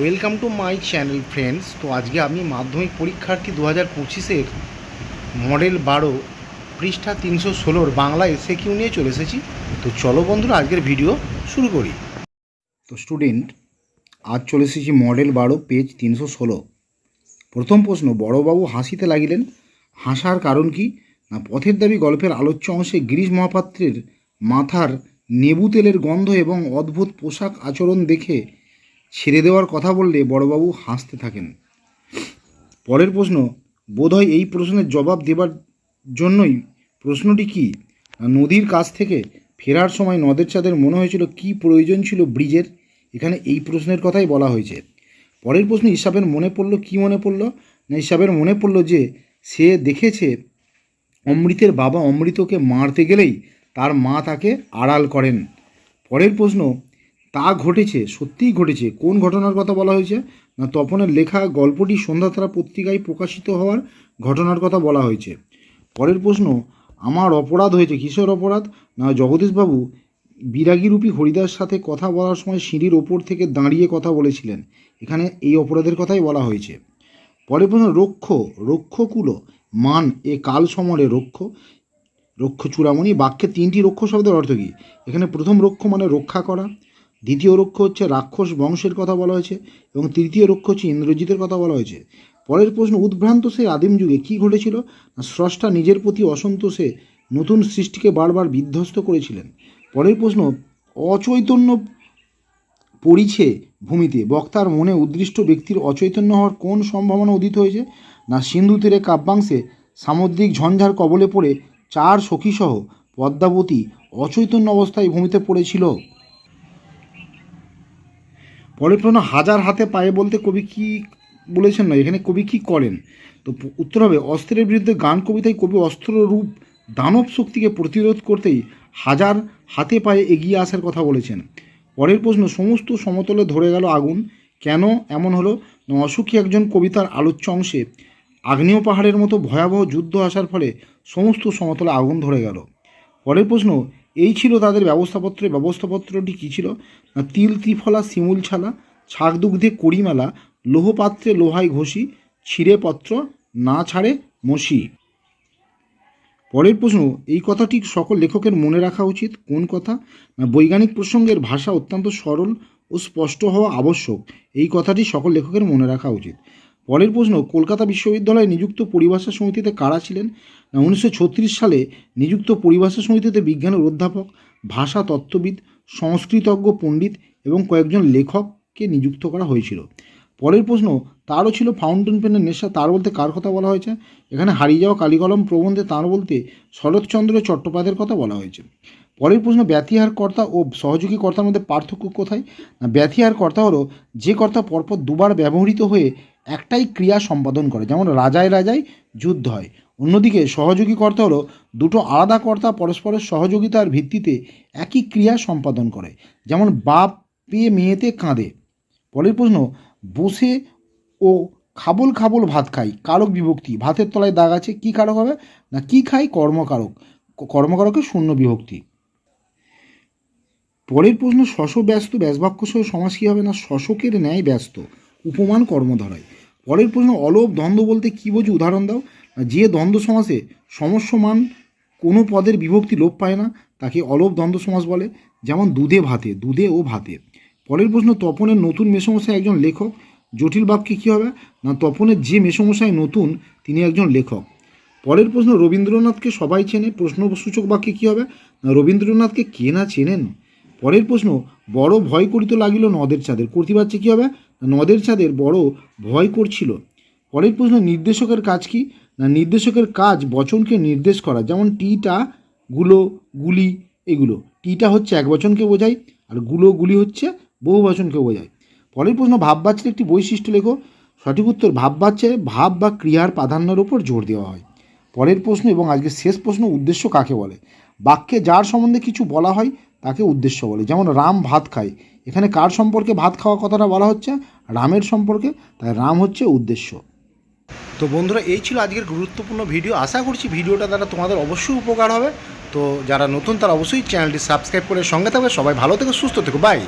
Welcome to my channel friends তো আজকে আমি মাধ্যমিক পরীক্ষার্থী দু হাজার পঁচিশের মডেল বারো, পৃষ্ঠা তিনশো ষোলোর বাংলা এসে কিউ নিয়ে চলে এসেছি। তো চলো বন্ধুরা, আজকের ভিডিও শুরু করি। তো স্টুডেন্ট আজ চলে এসেছি মডেল বারো পেজ তিনশো ষোলো। প্রথম প্রশ্ন, বড়বাবু হাসিতে লাগিলেন। হাসার কারণ কি? না পথের দাবি গল্পের আলোচ্য অংশে গিরিশ মহাপাত্রের মাথার নেবু তেলের গন্ধ এবং অদ্ভুত পোশাক আচরণ দেখে ছেড়ে দেওয়ার কথা বললে বড়বাবু হাসতে থাকেন। পরের প্রশ্ন, বোধহয় এই প্রশ্নের জবাব দেবার জন্যই প্রশ্নটি কি? নদীর কাছ থেকে ফেরার সময় নদের চাঁদের মনে হয়েছিল কি প্রয়োজন ছিল ব্রিজের? এখানে এই প্রশ্নের কথাই বলা হয়েছে। পরের প্রশ্ন হিসাবের মনে পড়ল কি মনে পড়ল? না হিসাবের মনে পড়ল যে সে দেখেছে অমৃতের বাবা অমৃতকে মারতে গেলেই তার মা তাকে আড়াল করেন। পরের প্রশ্ন তা ঘটেছে, সত্যিই ঘটেছে। কোন ঘটনার কথা বলা হয়েছে? না, তপনের লেখা গল্পটি সন্ধ্যাতারা পত্রিকায় প্রকাশিত হওয়ার ঘটনার কথা বলা হয়েছে। পরের প্রশ্ন, আমার অপরাধ হয়েছে কিসের অপরাধ? না, জগদীশবাবু বিরাগীরূপী হরিদার সাথে কথা বলার সময় সিঁড়ির ওপর থেকে দাঁড়িয়ে কথা বলেছিলেন। এখানে এই অপরাধের কথাই বলা হয়েছে। পরের প্রশ্ন, রক্ষ, রক্ষকুলো, মান, এ কাল সমরে রক্ষ রক্ষ চূড়ামণি বাক্যে তিনটি রক্ষ শব্দের অর্থ কী? এখানে প্রথম রক্ষ মানে রক্ষা করা দ্বিতীয় রক্ষ হচ্ছে রাক্ষস বংশের কথা বলা হয়েছে এবং তৃতীয় রক্ষ হচ্ছে ইন্দ্রজিতের কথা বলা হয়েছে। পরের প্রশ্ন, উদ্ভ্রান্ত সে আদিম যুগে কী ঘটেছিল? না, স্রষ্টা নিজের প্রতি অসন্তোষে নতুন সৃষ্টিকে বারবার বিধ্বস্ত করেছিলেন। পরের প্রশ্ন, অচৈতন্য পড়িছে ভূমিতে বক্তার মনে উদ্দিষ্ট ব্যক্তির অচৈতন্য হওয়ার কোন সম্ভাবনা উদিত হয়েছে? না, সিন্ধু তীরে কাব্যাংশে সামুদ্রিক ঝঞ্ঝার কবলে পড়ে চার সখীসহ পদ্মাবতী অচৈতন্য অবস্থায় ভূমিতে পড়েছিল। পরের প্রশ্ন হাজার হাতে পায়ে বলতে কবি কি বলেছেন না? এখানে কবি কি করেন? তো উত্তর হবে, অস্ত্রের বিরুদ্ধে গান কবিতায় কবি অস্ত্র রূপ দানব শক্তিকে প্রতিরোধ করতেই হাজার হাতে পায়ে এগিয়ে আসার কথা বলেছেন। পরের প্রশ্ন, সমস্ত সমতলে ধরে গেল আগুন, কেন এমন হলো? অসুখী একজন কবিতার আলোচ্য অংশে আগ্নেয় পাহাড়ের মতো ভয়াবহ যুদ্ধ আসার ফলে সমস্ত সমতলে আগুন ধরে গেল। পরের প্রশ্ন এই ছিল তাদের ব্যবস্থাপত্রের ব্যবস্থাপত্রটি কী ছিল? না, তিল, ত্রিফলা, শিমুল ছালা ছাগ দুগ্ধে কড়িমেলা লোহপাত্রে লোহায় ঘষি, ছিঁড়ে পত্র, না ছাড়ে মসি পরের প্রশ্ন, এই কথাটি সকল লেখকের মনে রাখা উচিত। কোন কথা? না, বৈজ্ঞানিক প্রসঙ্গের ভাষা অত্যন্ত সরল ও স্পষ্ট হওয়া আবশ্যক। এই কথাটি সকল লেখকের মনে রাখা উচিত। পরের প্রশ্ন, কলকাতা বিশ্ববিদ্যালয়ে নিযুক্ত পরিভাষা সমিতিতে কারা ছিলেন? না, উনিশশো ছত্রিশ সালে নিযুক্ত পরিভাষা সমিতিতে বিজ্ঞানের অধ্যাপক, ভাষা তত্ত্ববিদ, সংস্কৃতজ্ঞ পণ্ডিত এবং কয়েকজন লেখককে নিযুক্ত করা হয়েছিল। পরের প্রশ্ন, তারও ছিল ফাউন্টেন পেনের নেশা, তার বলতে কার কথা বলা হয়েছে? এখানে হারিয়ে যাওয়া কালীকলম প্রবন্ধে তার বলতে শরৎচন্দ্র চট্টোপাধ্যায়ের কথা বলা হয়েছে। পরের প্রশ্ন, ব্যতিহার কর্তা ও সহযোগী কর্তার মধ্যে পার্থক্য কোথায়? না, ব্যতিহার কর্তা হলো যে কর্তা পরপর দুবার ব্যবহৃত হয়ে একটাই ক্রিয়া সম্পাদন করে, যেমন রাজায় রাজায় যুদ্ধ হয়। অন্যদিকে সহযোগী কর্তা হলো দুটো আলাদা কর্তা পরস্পরের সহযোগিতার ভিত্তিতে একই ক্রিয়া সম্পাদন করে, যেমন বাপ পেয়ে মেয়েতে কাঁদে। পরের প্রশ্ন, বসে ও খাবল খাবল ভাত খাই, কারক বিভক্তি, ভাতের তলায় দাগ আছে, কী কারক হবে? না, কি খাই? কর্মকারক কর্মকারকের শূন্য বিভক্তি। পরের প্রশ্ন শশ ব্যস্ত ব্যাসবাক্য সহ সমাজ কী হবে? না, শশকের ন্যায় ব্যস্ত, উপমান কর্মধারায়। পরের প্রশ্ন, অলোপ দ্বন্দ্ব বলতে কী বোঝো? উদাহরণ দাও। যে দ্বন্দ্ব সমাসে সমস্যমান কোনো পদের বিভক্তি লোপ পায় না, তাকে অলোপ দ্বন্দ্ব সমাস বলে, যেমন দুধে ভাতে, দুধে ও ভাতে। পরের প্রশ্ন, তপনের নতুন মেসমশাই একজন লেখক, জটিল বাক্যে কী হবে? না, তপনের যে মেসমশাই নতুন, তিনি একজন লেখক। পরের প্রশ্ন, রবীন্দ্রনাথকে সবাই চেনে, প্রশ্নসূচক বাক্যে কী হবে? না, রবীন্দ্রনাথকে কে না চেনেন? পরের প্রশ্ন, বড় ভয় করিতে লাগিল নদের চাঁদের কর্তৃপাচ্ছে কী হবে? নদের চাঁদের বড় ভয় করছিল। পরের প্রশ্ন, নির্দেশকের কাজ কি? না, নির্দেশকের কাজ বচনকে নির্দেশ করা। যেমন টিটা গুলো গুলি এগুলো। টিটা হচ্ছে এক বচনকে বোঝায় আরগুলো গুলি হচ্ছে বহু বচনকে বোঝায়। পরের প্রশ্ন, ভাববাচ্যের একটি বৈশিষ্ট্য লেখো। সঠিক উত্তর, ভাববাচ্যে ভাব বা ক্রিয়ার প্রাধান্যের উপর জোর দেওয়া হয়। পরের প্রশ্ন এবং আজকে শেষ প্রশ্ন, উদ্দেশ্য কাকে বলে? বাক্যে যার সম্বন্ধে কিছু বলা হয় তাকে উদ্দেশ্য বলে। যেমন, রাম ভাত খায়। এখানে কার সম্পর্কে ভাত খাওয়া কথাটা বলা হচ্ছে? রামের সম্পর্কে, তাই রাম হচ্ছে উদ্দেশ্য। তো বন্ধুরা, এই ছিল আজকের গুরুত্বপূর্ণ ভিডিও। আশা করছি ভিডিওটা দ্বারা তোমাদের অবশ্যই উপকার হবে। তো যারা নতুন, তারা অবশ্যই চ্যানেলটি সাবস্ক্রাইব করে সঙ্গে থাকবে। সবাই ভালো থেকো, সুস্থ থেকো। বাই